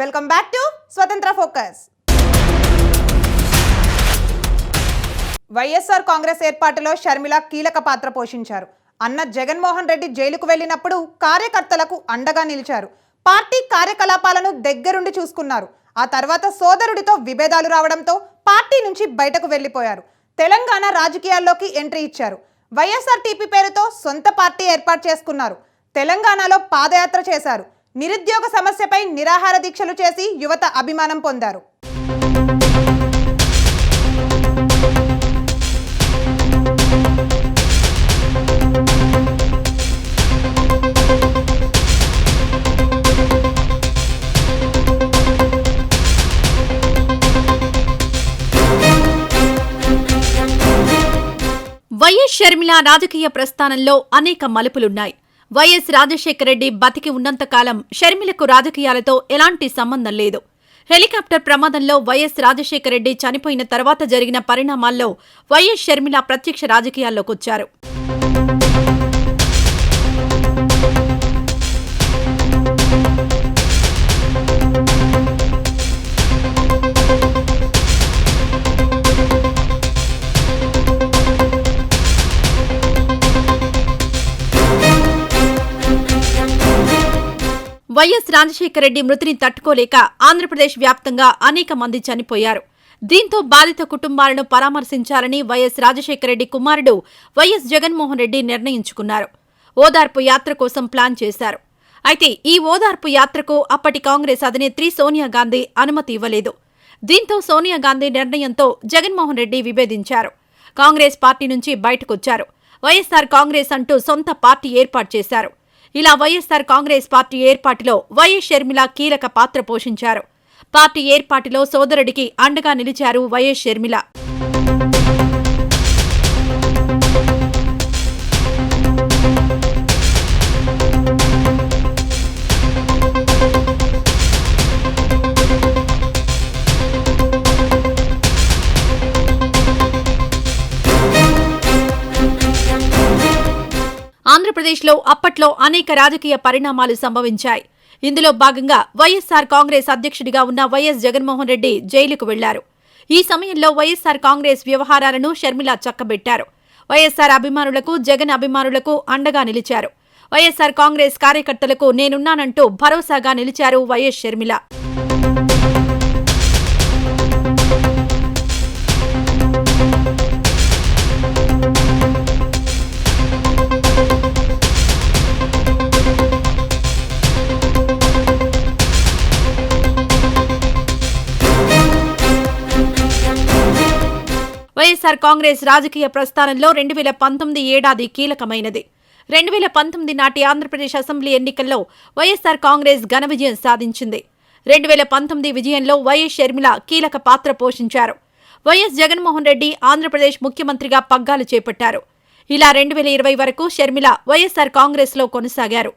Welcome back to Swatantra focus. YSR Congress ఏర్పాటులో షర్మిల కీలక పాత్ర పోషించారు. అన్న జగన్మోహన్ రెడ్డి జైలుకు వెళ్ళినప్పుడు కార్యకర్తలకు అండగా నిలిచారు. పార్టీ కార్యకలాపాలను దగ్గరుండి చూసుకున్నారు. ఆ తర్వాత సోదరుడితో విభేదాలు రావడంతో పార్టీ నుంచి బయటకు వెళ్ళిపోయారు. తెలంగాణ రాజకీయాల్లోకి ఎంట్రీ ఇచ్చారు. వైఎస్ఆర్ టీపీ పేరుతో సొంత పార్టీ ఏర్పాటు చేసుకున్నారు. తెలంగాణలో పాదయాత్ర చేశారు. నిరుద్యోగ సమస్యపై నిరాహార దీక్షలు చేసి యువత అభిమానం పొందారు. వైఎస్ షర్మిల రాజకీయ ప్రస్థానంలో అనేక మలుపులున్నాయి. వైఎస్ రాజశేఖర రెడ్డి బతికి ఉన్నంతకాలం షర్మిలకు రాజకీయాలతో ఎలాంటి సంబంధం లేదు. హెలికాప్టర్ ప్రమాదంలో వైఎస్ రాజశేఖరరెడ్డి చనిపోయిన తర్వాత జరిగిన పరిణామాల్లో వైఎస్ షర్మిల ప్రత్యక్ష రాజకీయాల్లోకొచ్చారు. వైఎస్ రాజశేఖర రెడ్డి మృతిని తట్టుకోలేక ఆంధ్రప్రదేశ్ వ్యాప్తంగా అనేక మంది చనిపోయారు. దీంతో బాధిత కుటుంబాలను పరామర్శించాలని వైఎస్ రాజశేఖరరెడ్డి కుమారుడు వైఎస్ జగన్మోహన్ రెడ్డి నిర్ణయించుకున్నారు. ఓదార్పు యాత్ర కోసం ప్లాన్ చేశారు. అయితే ఈ ఓదార్పు యాత్రకు అప్పటి కాంగ్రెస్ అధినేత్రి సోనియా గాంధీ అనుమతి ఇవ్వలేదు. దీంతో సోనియా గాంధీ నిర్ణయంతో జగన్మోహన్ రెడ్డి విభేదించారు. కాంగ్రెస్ పార్టీ నుంచి బయటకొచ్చారు. వైఎస్సార్ కాంగ్రెస్ అంటూ సొంత పార్టీ ఏర్పాటు చేశారు. ఇలా వైఎస్సార్ కాంగ్రెస్ పార్టీ ఏర్పాటులో వైఎస్ షర్మిల కీలక పాత్ర పోషించారు. పార్టీ ఏర్పాటులో సోదరుడికి అండగా నిలిచారు వైఎస్ షర్మిల. ఆంధ్రప్రదేశ్లో అప్పట్లో అనేక రాజకీయ పరిణామాలు సంభవించాయి. ఇందులో భాగంగా వైఎస్సార్ కాంగ్రెస్ అధ్యక్షుడిగా ఉన్న వైఎస్ జగన్మోహన్ రెడ్డి జైలుకు వెళ్ళారు. ఈ సమయంలో వైఎస్సార్ కాంగ్రెస్ వ్యవహారాలను షర్మిల చక్కబెట్టారు. వైఎస్సార్ అభిమానులకు జగన్ అభిమానులకు అండగా నిలిచారు. వైఎస్సార్ కాంగ్రెస్ కార్యకర్తలకు నేనున్నానంటూ భరోసాగా నిలిచారు వైఎస్ షర్మిల. వైఎస్సార్ కాంగ్రెస్ రాజకీయ ప్రస్థానంలో రెండు వేల పంతొమ్మిది ఏడాది కీలకమైనది. రెండు వేల పంతొమ్మిది నాటి ఆంధ్రప్రదేశ్ అసెంబ్లీ ఎన్నికల్లో వైఎస్సార్ కాంగ్రెస్ ఘన విజయం సాధించింది. రెండు వేల పంతొమ్మిది విజయంలో వైఎస్ షర్మిల కీలక పాత్ర పోషించారు. వైఎస్ జగన్మోహన్ రెడ్డి ఆంధ్రప్రదేశ్ ముఖ్యమంత్రిగా పగ్గాలు చేపట్టారు. ఇలా రెండు వేల ఇరవై వరకు షర్మిల వైఎస్సార్ కాంగ్రెస్లో కొనసాగారు.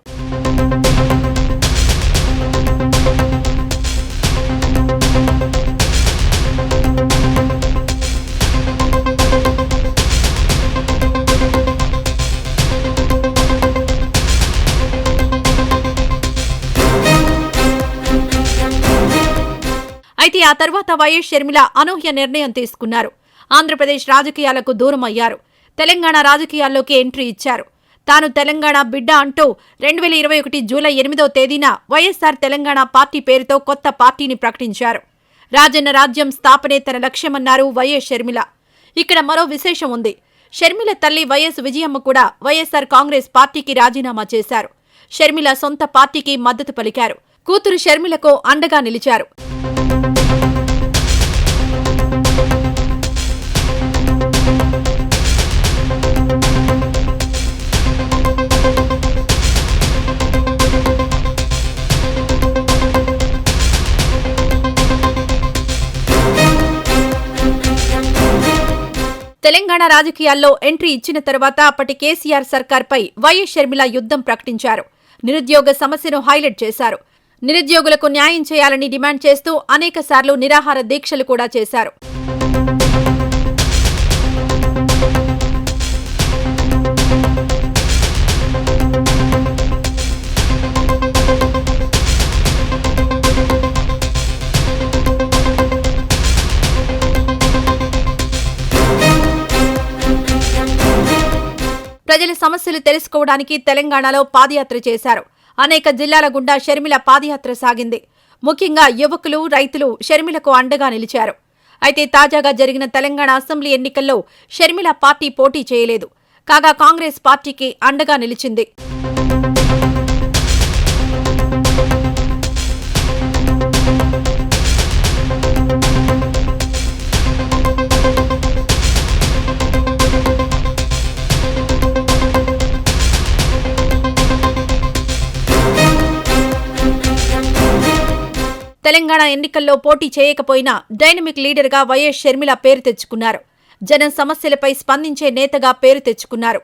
అయితే ఆ తర్వాత వైఎస్ షర్మిల అనూహ్య నిర్ణయం తీసుకున్నారు. ఆంధ్రప్రదేశ్ రాజకీయాలకు దూరం అయ్యారు తెలంగాణ రాజకీయాల్లోకి ఎంట్రీ ఇచ్చారు. తాను తెలంగాణ బిడ్డ అంటూ రెండు వేల ఇరవై ఒకటి జూలై ఎనిమిదో తేదీన వైఎస్సార్ తెలంగాణ పార్టీ పేరుతో కొత్త పార్టీని ప్రకటించారు. రాజన్న రాజ్యం స్థాపనే తన లక్ష్యమన్నారు వైఎస్ షర్మిల. ఇక్కడ మరో విశేషం ఉంది. షర్మిల తల్లి వైఎస్ విజయమ్మ కూడా వైఎస్సార్ కాంగ్రెస్ పార్టీకి రాజీనామా చేశారు. షర్మిల సొంత పార్టీకి మద్దతు పలికారు. కూతురు షర్మిలకు అండగా నిలిచారు. తెలంగాణ రాజకీయాల్లో ఎంట్రీ ఇచ్చిన తర్వాత అప్పటి కేసీఆర్ సర్కార్పై వైఎస్ షర్మిల యుద్ధం ప్రకటించారు. నిరుద్యోగ సమస్యను హైలైట్ చేశారు. నిరుద్యోగులకు న్యాయం చేయాలని డిమాండ్ చేస్తూ అనేకసార్లు నిరాహార దీక్షలు కూడా చేశారు. సమస్యలు తెలుసుకోవడానికి తెలంగాణలో పాదయాత్ర చేశారు. అనేక జిల్లాల గుండా షర్మిల పాదయాత్ర సాగింది. ముఖ్యంగా యువకులు రైతులు షర్మిలకు అండగా నిలిచారు. అయితే తాజాగా జరిగిన తెలంగాణ అసెంబ్లీ ఎన్నికల్లో షర్మిల పార్టీ పోటీ చేయలేదు. కాగా కాంగ్రెస్ పార్టీకి అండగా నిలిచింది. తెలంగాణ ఎన్నికల్లో పోటీ చేయకపోయినా డైనమిక్ లీడర్గా వైఎస్ షర్మిల పేరు తెచ్చుకున్నారు. జనం సమస్యలపై స్పందించే నేతగా పేరు తెచ్చుకున్నారు.